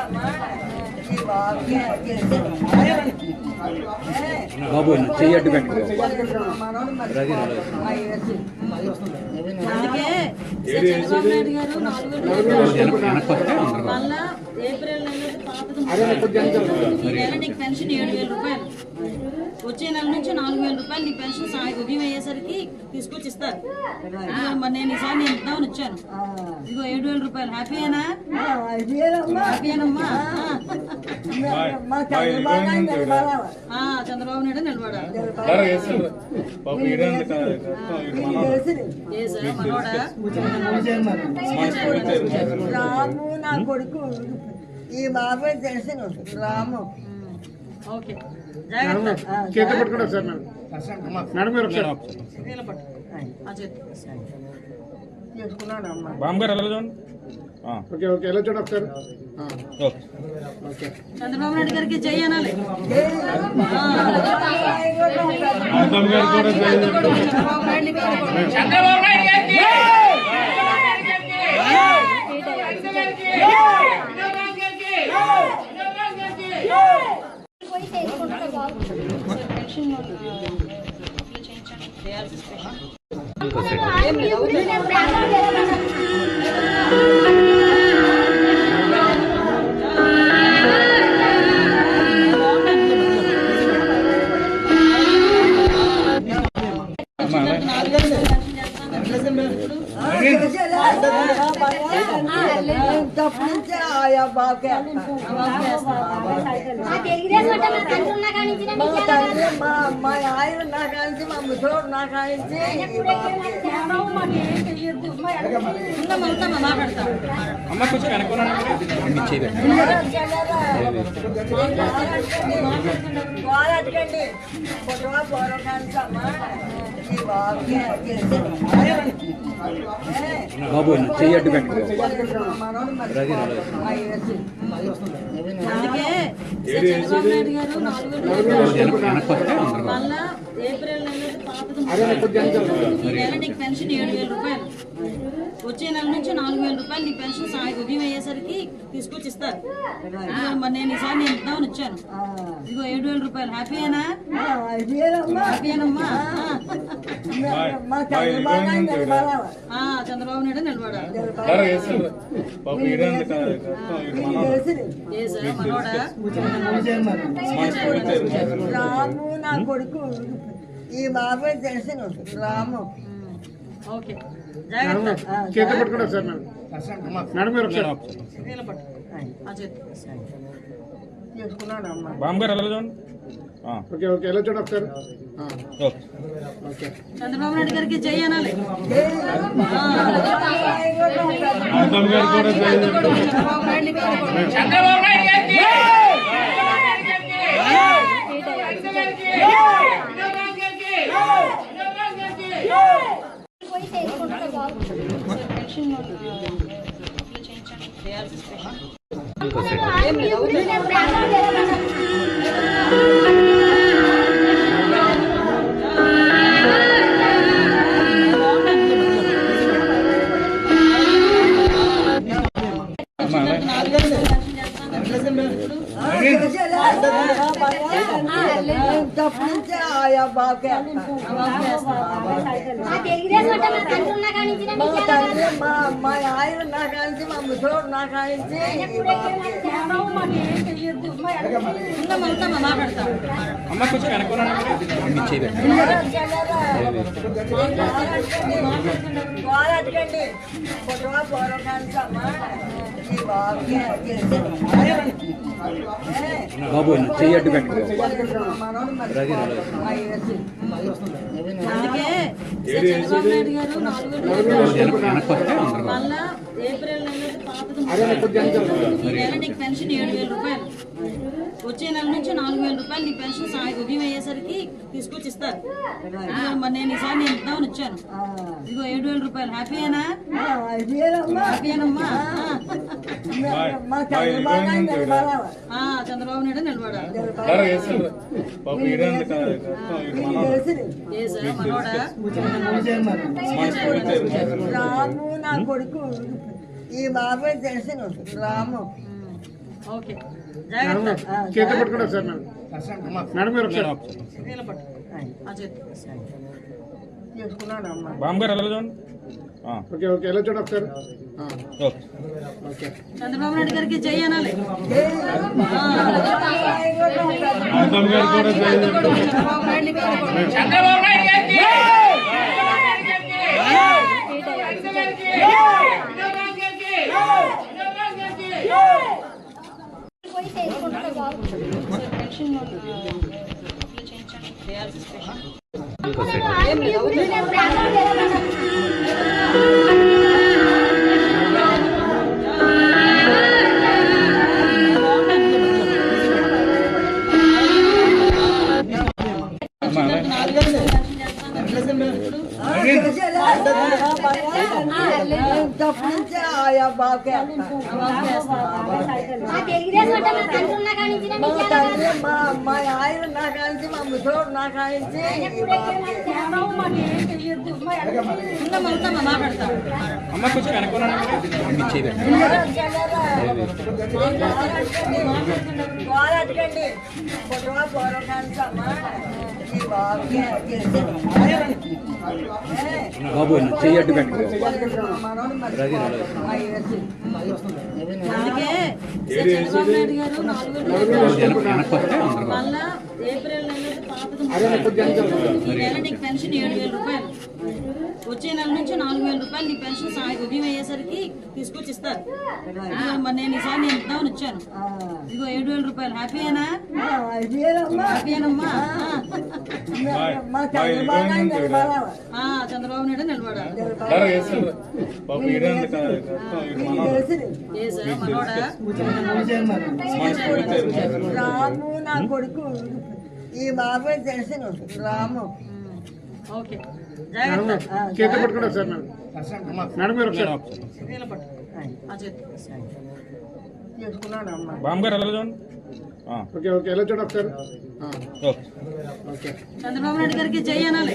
అమ్మా. బాబు. అందుకే చంద్రబాబు నాయుడు గారు నాలుగు మళ్ళా ఏప్రిల్ నెలలో ఈ నెల నీకు పెన్షన్ ఏడు వేల రూపాయలు. వచ్చే నెల నుంచి నాలుగు వేల రూపాయలు నీ పెన్షన్ సాయి ఉదయం అయ్యేసరికి తీసుకొచ్చి ఇస్తారు. మరి నేను ఈసారి నేను ఇద్దామని వచ్చాను. ఇదిగో ఏడు వేల రూపాయలు. హ్యాపీయేనా హ్యాపీయేనమ్మా చంద్రబాబు నాయుడు నిలబడాలి. ఏ సార్ రాము నా కొడుకు ఈ బాబాయ్ తెలిసిన రాము ఓకే చేతి సార్ మేడం మీరు ఒకసారి గారు ఎలా చూడండి ఓకే ఓకే. ఎలా చూడండి ఒకసారి? ఆ, ఓకే. ఓకే చంద్రబాబు నాయుడు గారికి జై అనాలి. చంద్రబాబు నాయుడు గారికి చేయించండి 你们有这个打算？మా తెలుగుదేశం ఆయన నా మా ముసలోడు నా అమ్మ కొంచెం బాబు చెయ్యి అడ్డు పెట్టు. మనోడు మరి ఆ యేసు. అందుకే చంద్రబాబు నాయుడు గారు నాలుగు వేలు మళ్ళా ఏప్రిల్ నెలలో పాతది ఈ నెల నీకు పెన్షన్ ఏడు వేల రూపాయలు. వచ్చే నెల నుంచి నాలుగు వేల రూపాయలు నీ పెన్షన్ సాయి ఉదయం అయ్యేసరికి తీసుకొచ్చి ఇస్తారు మరి నేను ఈసారి నేను ఇద్దామని వచ్చాను. ఆ, ఇదిగో ఏడు వేల రూపాయలు. హ్యాపీయేనా. హ్యాపీయేనమ్మా చంద్రబాబు నాయుడు నిలబడాలి. రాము నా కొడుకు. ఈ బాబాయ్ తెలిసిన రాము. ఓకే. చేతి పట్టుకుంటా సార్ మేడం. మీరు ఒకసారి. గారు ఓకే ఓకే. ఎలా చూడండి ఒకసారి? చంద్రబాబు నాయుడు గారికి జై అనాలి. చంద్రబాబు నాయుడు గారికి పోయి చేసుకుంటే తప్పు తప్పించి ఆయా మా మా నుంచి ఆయన నా కానించి మా ముసలోడు నా కానించి అమ్మా బాబు చెయ్యి అడ్డు పెట్టు మనోడు మరి ఐఎస్సీ అందుకే చంద్రబాబు నాయుడు గారు మళ్ళా ఏప్రిల్ నెలలో ఈ నెల నీకు పెన్షన్ ఏడు వేల రూపాయలు. వచ్చే నెల నుంచి నాలుగు వేల రూపాయలు నీ పెన్షన్ సాయం ఉదయం అయ్యేసరికి తీసుకొచ్చి ఇస్తారు మరి నేను ఈసారి నేను ఇద్దామని వచ్చాను. ఇదిగో ఏడు వేల రూపాయలు. హ్యాపీయేనా హ్యాపీయేనమ్మా చంద్రబాబు నాయుడు నిలబడాలి. మనోడు. నా కొడుకు ఈ బాబాయ్ తెలిసిన రాము. ఓకే. చేతి పట్టుకుంటా సార్ మేడం. మీరు గారు ఎలా చూడండి? ఆ, ఓకే ఓకే ఎలా చూడండి ఒకసారి? ఆ, ఓకే. ఓకే. చంద్రబాబు నాయుడు గారికి. చంద్రబాబు నాయుడు గారికి పోయి about suspension of the change and they are suspension. బాబుకే. మా తెలుగుదేశం మా నుంచి మా ముసలోడు నా కానించి ఉందమ్మా ఉందమ్మా మాట్లాడతా. అమ్మ కొంచెం పోరాటకండి ఈ బాబు చెయ్యి అడ్డు అందుకే చంద్రబాబు నాయుడు గారు మళ్ళా ఏప్రిల్ నెలలో ఈ నెల నీకు పెన్షన్ ఏడు వేల రూపాయలు. వచ్చే నెల నుంచి నాలుగు వేల రూపాయలు నీ పెన్షన్ సాయం ఉదయం అయ్యేసరికి తీసుకొచ్చి ఇస్తారు. మరి నేను ఈసారి నేను ఇద్దామని వచ్చాను. ఇదిగో ఏడు వేల రూపాయలు. హ్యాపీయేనా హ్యాపీయేనమ్మా చంద్రబాబు నాయుడు నిలబడాలి. రాము నా కొడుకు. ఈ బాబాయ్ తెలిసిన రాము. ఓకే. చేతి మేడం మీరు ఒకసారి. ఎలా చూడండి? Okay okay. ఎలా చూడండి ఒకసారి? ఓకే. చంద్రబాబు నాయుడు గారికి కూడా చేయండి.